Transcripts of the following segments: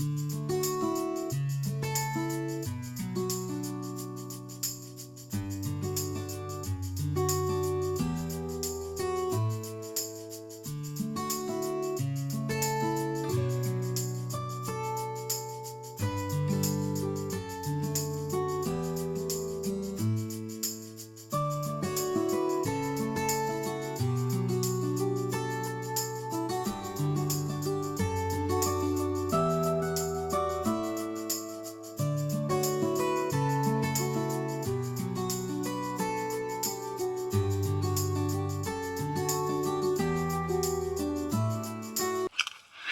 Mm-hmm.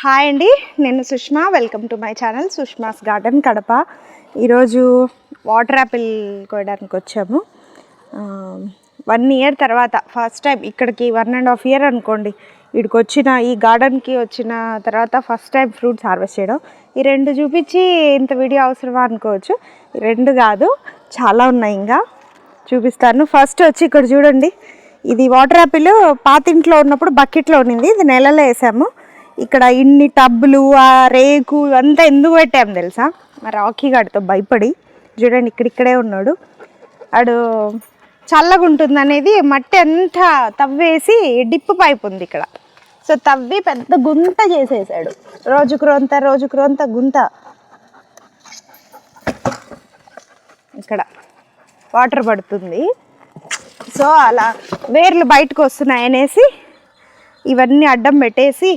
Hi అండి నేను Sushma. Welcome to my channel Sushma's garden Kadapa. ఈరోజు water apple కోయడానికి వచ్చాము. వన్ ఇయర్ తర్వాత ఫస్ట్ టైం ఇక్కడికి వన్ అండ్ హాఫ్ ఇయర్ అనుకోండి. ఇక్కడికి వచ్చిన ఈ గార్డెన్కి వచ్చిన తర్వాత ఫస్ట్ టైం ఫ్రూట్స్ హార్వెస్ట్ చేయడం. ఈ రెండు చూపించి ఇంత వీడియో అవసరమా అనుకోవచ్చు. ఈ రెండు కాదు చాలా ఉన్నాయి ఇంకా. చూపిస్తాను. ఫస్ట్ వచ్చి ఇక్కడ చూడండి. ఇది వాటర్ యాపిల్ పాతింట్లో ఉన్నప్పుడు బకెట్లో ఉన్నింది. ఇది నెలలో వేసాము. ఇక్కడ ఇన్ని టబ్బులు ఆ రేకు అంతా ఎందుకు పెట్టాము తెలుసా? మా రాకీ గాడితో భయపడి చూడండి ఇక్కడిక్కడే ఉన్నాడు. ఆడు చల్లగా ఉంటుంది అనేది మట్టి అంతా తవ్వేసి డిప్పు పైప్ ఉంది ఇక్కడ. సో తవ్వి పెద్ద గుంత చేసేసాడు. రోజుకు రొంత రోజుకు రొంత గుంత. ఇక్కడ వాటర్ పడుతుంది. సో అలా వేర్లు బయటకు వస్తున్నాయి అనేసి ఇవన్నీ అడ్డం పెట్టేసి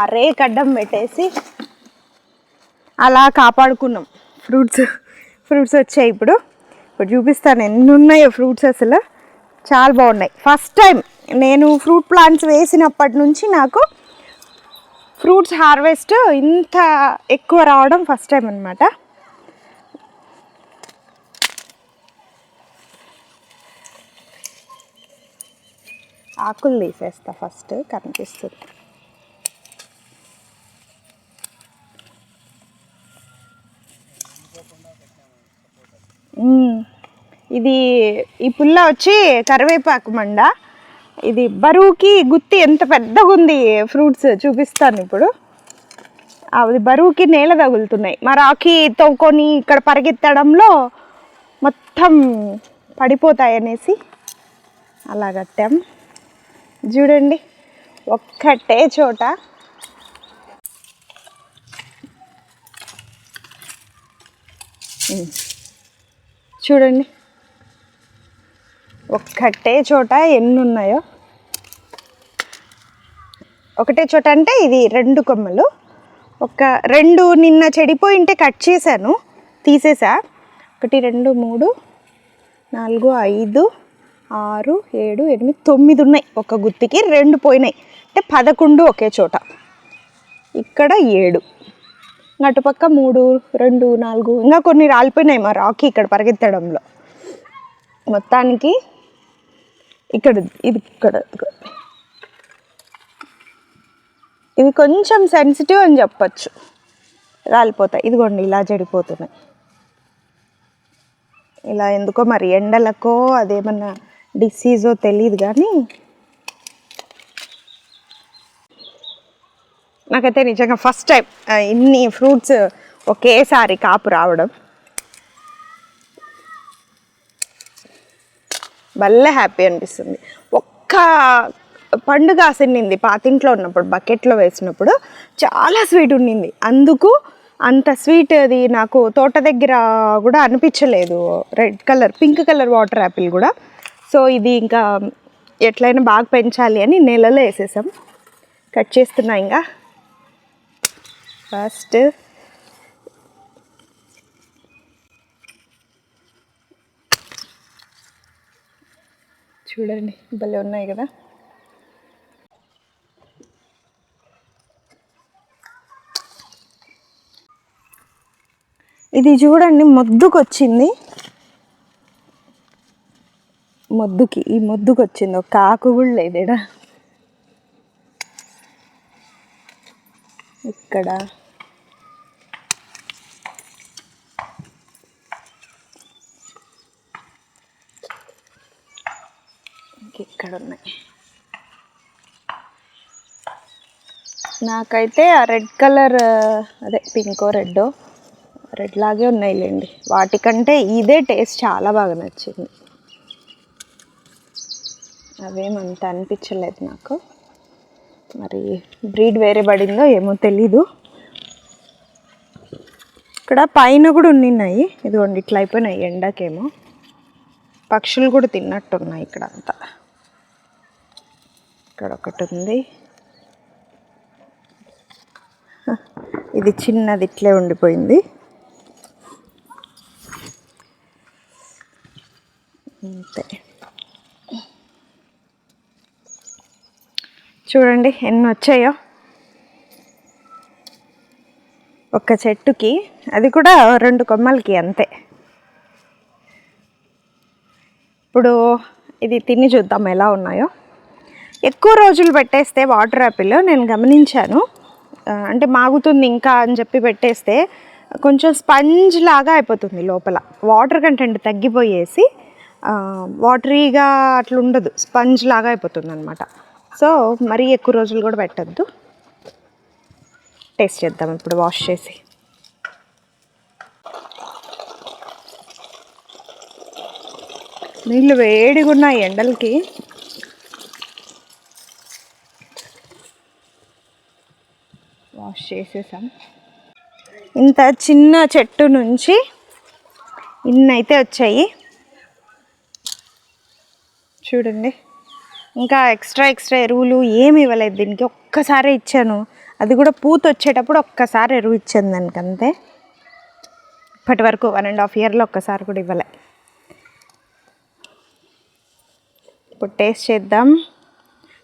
ఆ రేక్ అడ్డం పెట్టేసి అలా కాపాడుకున్నాం. ఫ్రూట్స్ ఫ్రూట్స్ వచ్చాయి ఇప్పుడు. ఇప్పుడు చూపిస్తాను ఎన్ని ఉన్నాయో ఫ్రూట్స్ అసలు. చాలా బాగున్నాయి. ఫస్ట్ టైం నేను ఫ్రూట్ ప్లాంట్స్ వేసినప్పటి నుంచి నాకు ఫ్రూట్స్ హార్వెస్ట్ ఇంత ఎక్కువ రావడం ఫస్ట్ టైం అనమాట ఆకులు తీసేస్తా ఫస్ట్ కనిపిస్తుంది. ఇది ఈ పుల్ల వచ్చి కరివేపాకు మండ. ఇది బరువుకి గుత్తి ఎంత పెద్దగా ఉంది ఫ్రూట్స్ చూపిస్తాను ఇప్పుడు. అది బరువుకి నేల తగులుతున్నాయి. మా రాకి తవ్వుకొని ఇక్కడ పరిగెత్తడంలో మొత్తం పడిపోతాయి అనేసి అలా కట్టాం. చూడండి ఒక్కటే చోట. ఉమ్. చూడండి. ఒక్కటే చోట ఎన్ని ఉన్నాయో ఒకటే చోట అంటే ఇది రెండు కొమ్మలు. ఒక రెండు నిన్న చెడిపోయి ఉంటే కట్ చేశాను. తీసేసా. ఒకటి రెండు మూడు నాలుగు ఐదు ఆరు ఏడు ఎనిమిది తొమ్మిది ఉన్నాయి ఒక గుత్తికి. రెండు పోయినాయి. అంటే పదకొండు ఒకే చోట. ఇక్కడ ఏడు. అటుపక్క మూడు రెండు నాలుగు ఇంకా కొన్ని రాలిపోయినాయి మా రాకి ఇక్కడ పరిగెత్తడంలో. మొత్తానికి ఇక్కడ ఇది ఇక్కడ ఇది కొంచెం సెన్సిటివ్ అని చెప్పచ్చు. రాలిపోతాయి. ఇదిగోండి ఇలా చెడిపోతున్నాయి. ఇలా ఎందుకో మరి ఎండలకో అదేమన్నా డిసీజో తెలియదు కానీ నాకైతే నిజంగా ఫస్ట్ టైం ఇన్ని ఫ్రూట్స్ ఒకేసారి కాపు రావడం. భలే హ్యాపీ అనిపిస్తుంది. ఒక్క పండుగ అసెన్నింది పాతింట్లో ఉన్నప్పుడు బకెట్లో వేసినప్పుడు చాలా స్వీట్ ఉండింది అందుకు అంత స్వీట్ అది నాకు తోట దగ్గర కూడా అనిపించలేదు. Red colour pink colour water apple కూడా. సో ఇది ఇంకా ఎట్లయినా బాగా పెంచాలి అని నెలలో వేసేసాం. కట్ చేస్తున్నా ఇంకా. ఫస్ట్. చూడండి భలే ఉన్నాయి కదా. ఇది చూడండి మొద్దుకొచ్చింది. మొద్దుకి ఈ మొద్దుకొచ్చింది ఒక ఆకు కూడా లేదు ఇక్కడ. ఇక్కడ ఉన్నాయి నాకైతే ఆ రెడ్ కలర్ అదే పింకో రెడ్ రెడ్ లాగే ఉన్నాయిలేండి. వాటికంటే ఇదే టేస్ట్ చాలా బాగా నచ్చింది. అవేమంత అనిపించలేదు నాకు. మరి బ్రీడ్ వేరే పడిందో ఏమో తెలీదు. ఇక్కడ పైన కూడా ఉన్నాయి ఇదిగోండి ఇట్లా అయిపోయినాయి ఎండకేమో. పక్షులు కూడా తిన్నట్టున్నాయి ఇక్కడ అంతా. ఇక్కడ ఒకటి ఉంది. ఇది చిన్నది ఇట్లే ఉండిపోయింది. అంతే. చూడండి ఎన్ని వచ్చాయో ఒక చెట్టుకి అది కూడా రెండు కొమ్మలకి అంతే. ఇప్పుడు ఇది తిని చూద్దాం ఎలా ఉన్నాయో. ఎక్కువ రోజులు పెట్టేస్తే వాటర్ యాపిల్ నేను గమనించాను. అంటే మాగుతుంది ఇంకా అని చెప్పి పెట్టేస్తే కొంచెం స్పంజ్ లాగా అయిపోతుంది లోపల. వాటర్ కంటెంట్ తగ్గిపోయేసి వాటరీగా అట్లా ఉండదు స్పంజ్ లాగా అయిపోతుంది అనమాట సో మరీ ఎక్కువ రోజులు కూడా పెట్టద్దు. టేస్ట్ చేద్దాం ఇప్పుడు వాష్ చేసి. నీళ్ళు వేడిగా ఉన్నాయి ఎండలకి వాష్ చేసేసాం. ఇంత చిన్న చెట్టు నుంచి ఇన్నైతే వచ్చాయి. చూడండి. ఇంకా ఎక్స్ట్రా ఎక్స్ట్రా ఎరువులు ఏమి ఇవ్వలేదు. దీనికి ఒక్కసారే ఇచ్చాను. అది కూడా పూత వచ్చేటప్పుడు ఒక్కసారి ఎరువు ఇచ్చాను దానికి అంతే. ఇప్పటి వరకు వన్ అండ్ హాఫ్ ఇయర్లో ఒక్కసారి కూడా ఇవ్వలే. ఇప్పుడు టేస్ట్ చేద్దాం.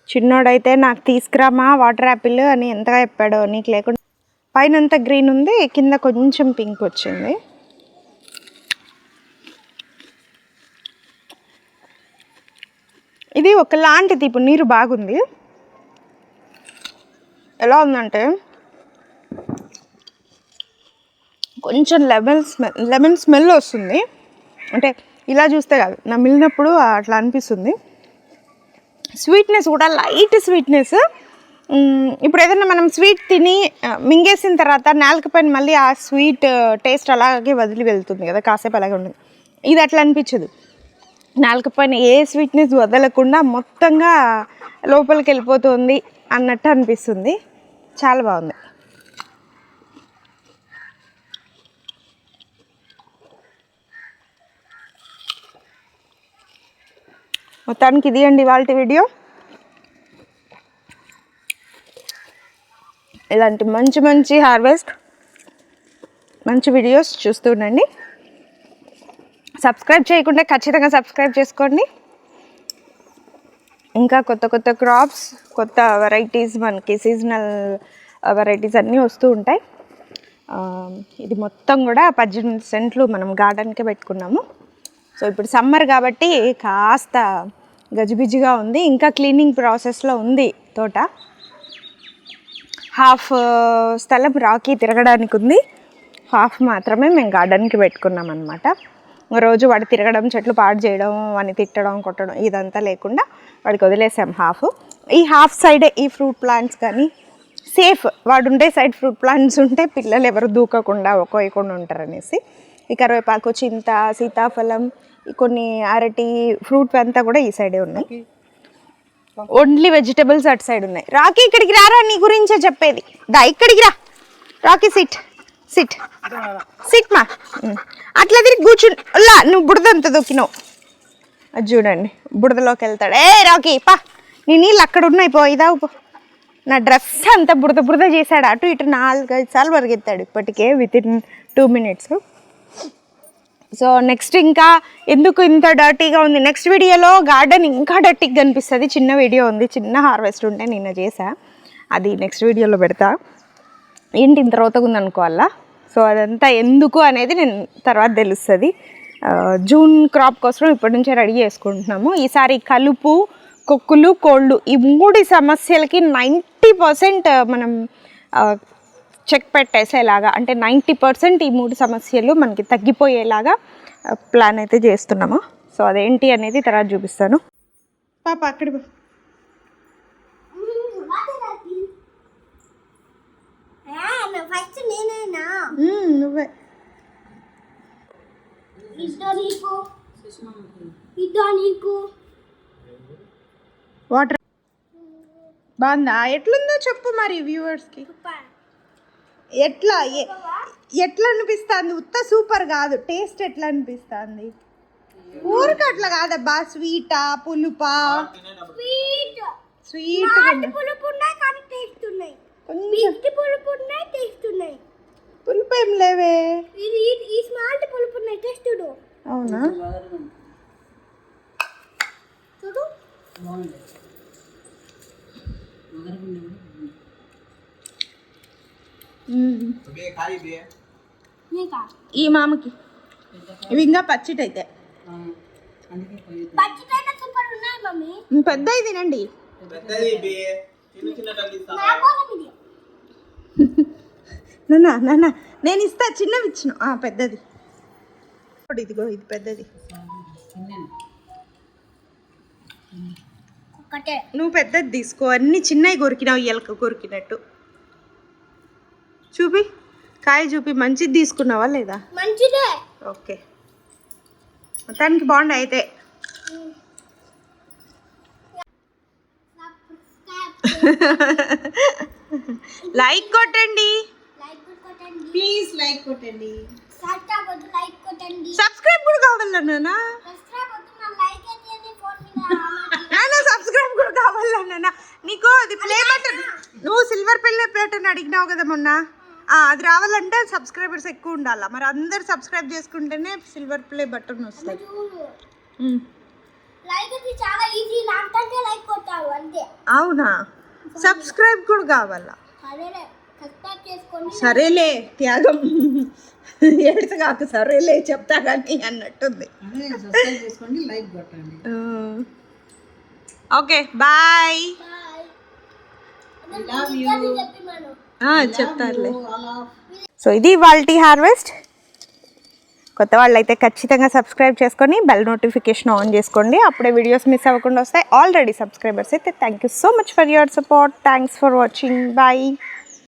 చిన్నోడైతే నాకు తీసుకురామా వాటర్ యాపిల్ అని ఎంతగా చెప్పాడో నీకు లేకుండా పైన అంతా గ్రీన్ ఉంది కింద కొంచెం పింక్ వచ్చింది. ఇది ఒకలాంటిది ఇప్పుడు నీరు బాగుంది. ఎలా ఉందంటే కొంచెం లెమన్ స్మెల్ లెమన్ స్మెల్ వస్తుంది. అంటే ఇలా చూస్తే కాదు నా మిల్లినప్పుడు అట్లా అనిపిస్తుంది. స్వీట్నెస్ కూడా లైట్ స్వీట్నెస్. ఇప్పుడు ఏదైనా మనం స్వీట్ తిని మింగేసిన తర్వాత నాలుక పైన మళ్ళీ ఆ స్వీట్ టేస్ట్ అలాగే వదిలి వెళ్తుంది కదా కాసేపు అలాగే ఉంటుంది. ఇది అట్లా అనిపించదు. నాలుక పైన ఏ స్వీట్నెస్ వదలకుండా మొత్తంగా లోపలికి వెళ్ళిపోతుంది అన్నట్టు అనిపిస్తుంది. చాలా బాగుంది. మొత్తానికి ఇది అండి ఇవాళ వీడియో. ఇలాంటి మంచి మంచి హార్వెస్ట్ మంచి వీడియోస్ చూస్తూ ఉండండి. సబ్స్క్రైబ్ చేయకుండా ఖచ్చితంగా సబ్స్క్రైబ్ చేసుకోండి. ఇంకా కొత్త కొత్త క్రాప్స్ కొత్త వెరైటీస్ మనకి సీజనల్ వెరైటీస్ అన్నీ వస్తూ ఉంటాయి. ఇది మొత్తం కూడా పద్దెనిమిది సెంట్లు మనం గార్డెన్కే పెట్టుకున్నాము. సో ఇప్పుడు సమ్మర్ కాబట్టి కాస్త గజిబిజిగా ఉంది. ఇంకా క్లీనింగ్ ప్రాసెస్లో ఉంది తోట. హాఫ్ స్థలం రాకి తిరగడానికి ఉంది. హాఫ్ మాత్రమే మేము గార్డెన్కి పెట్టుకున్నాం అనమాట రోజు వాడు తిరగడం చెట్లు పాడు చేయడం వాడిని తిట్టడం కొట్టడం ఇదంతా లేకుండా వాడికి వదిలేసాం హాఫ్. ఈ హాఫ్ సైడే ఈ ఫ్రూట్ ప్లాంట్స్ కానీ సేఫ్. వాడు ఉండే సైడ్ ఫ్రూట్ ప్లాంట్స్ ఉంటే పిల్లలు ఎవరు దూకకుండా ఒక్కోయకుండా ఉంటారు అనేసి ఈ కరివేపాకు చింత సీతాఫలం ఈ కొన్ని అరటి ఫ్రూట్ అంతా కూడా ఈ సైడే ఉన్నాయి. ఓన్లీ వెజిటబుల్స్ అటు సైడ్ ఉన్నాయి. రాకీ ఇక్కడికి రారా? నీ గురించే చెప్పేది. దా ఇక్కడికి రా. Rocky SIT. సిట్ సిట్ మా. అట్లా తిరిగి కూర్చుని లా నువ్వు బుడదంత దొక్కినావు అది చూడండి బుడదలోకి వెళ్తాడు. ఏ రాకీ పా. నీ నీళ్ళు అక్కడ ఉన్నాయి పో ఇదావు పో. నా డ్రెస్ అంతా బురద బురద చేశాడు. అటు ఇటు నాలుగైదు సార్లు పరిగెత్తాడు. ఇప్పటికే within two minutes so next ఇంకా ఎందుకు ఇంత డర్టీగా ఉంది? నెక్స్ట్ వీడియోలో గార్డెన్ ఇంకా డర్టీగా కనిపిస్తుంది. చిన్న వీడియో ఉంది. చిన్న హార్వెస్ట్ ఉంటే నిన్న చేసా అది నెక్స్ట్ వీడియోలో పెడతా. ఏంటి ఇంత రోతగా ఉంది అనుకోవాలా సో అదంతా ఎందుకు అనేది నేను తర్వాత తెలుస్తుంది. జూన్ క్రాప్ కోసం ఇప్పటి నుంచే రెడీ చేసుకుంటున్నాము. ఈసారి కలుపు కొక్కులు కోళ్ళు ఈ మూడు సమస్యలకి నైంటీ పర్సెంట్ మనం చెక్ పెట్టేసేలాగా అంటే నైంటీ పర్సెంట్ ఈ మూడు సమస్యలు మనకి తగ్గిపోయేలాగా ప్లాన్ అయితే చేస్తున్నాము. సో అదేంటి అనేది తర్వాత చూపిస్తాను. పాప అక్కడి నువ్వే. ఇద్దో నీకు? ఇద్దో నీకు? వాటర్ బాగుందా? ఎట్లుందో చెప్పు మరి వ్యూవర్స్కి ఎట్లా? ఎట్లా అనిపిస్తుంది ఉత్త సూపర్ కాదు. టేస్ట్ ఎట్లా అనిపిస్తుంది ఊరికి అట్లా కాదబ్బా. స్వీటా పులుపా? స్వీట్ స్వీట్ పులుపు ఉన్నాయి కానీ టేస్ట్ ఉన్నాయి. మిక్స్డ్ పులుపు ఉన్నాయి టేస్ట్ ఉన్నాయి. పులుపు ఏం లేవే. ఇది ఈ- స్మాల్ట్ పులుపు ఉన్నాయి టేస్ట్ చూడు అవునా? చూడు. ఈ మామకి. ఇవి ఇంకా పచ్చిటైతే. పచ్చికైనా సూపర్ ఉన్నాయి మమ్మీ. మ్మ్, పెద్దవి తినండి. నాన్న నాన్న నేను ఇస్తా చిన్నవి ఇచ్చిన. పెద్దది. ఇదిగో ఇది పెద్దది. నువ్వు పెద్దది తీసుకో. అన్ని చిన్నవి కొరికినావు ఎలక కొరికినట్టు. చూపి. కాయ చూపి. మంచిది తీసుకున్నావా లేదా? మంచిదే. ఓకే. మొత్తానికి బాగుంది అయితే. కొట్టండి లైక్ కొట్టండి ప్లీజ్ లైక్ కొట్టండి. వద్దు లైక్ కొట్టండి. సబ్స్క్రైబ్ కూడా కావాలా నాన్న సబ్స్క్రైబ్ కూడా కావాలా నాన్న నీకు అది ప్లే బటన్ నువ్వు సిల్వర్ పిల్లే బటన్ అడిగినావు కదా మొన్న? అది రావాలంటే సబ్స్క్రైబర్స్ ఎక్కువ ఉండాలా? మరి అందరు సబ్స్క్రైబ్ చేసుకుంటేనే సిల్వర్ ప్లే బటన్ వస్తుంది చూడు. ఉమ్. లైక్ అయితే చాలా ఈజీ. నాకంటే లైక్ కొట్టావు అంతే. అవునా? సబ్స్క్రైబ్ కూడా కావాలా? సరేలే సబ్స్క్రైబ్ చేసుకోండి. సరేలే త్యాగం. ఏడుసు కాకు సరేలే చెప్తా కానీ అన్నట్టుంది. Okay bye. బాయ్. చెప్పి మనం. చెప్తారులే. సో ఇది వాల్టీ హార్వెస్ట్. కొత్త వాళ్ళు అయితే ఖచ్చితంగా సబ్స్క్రైబ్ చేసుకొని బెల్ నోటిఫికేషన్ ఆన్ చేసుకోండి. అప్పుడే వీడియోస్ మిస్ అవ్వకుండా వస్తాయి. ఆల్రెడీ సబ్స్క్రైబర్స్ అయితే thank you so much for your support thanks for watching bye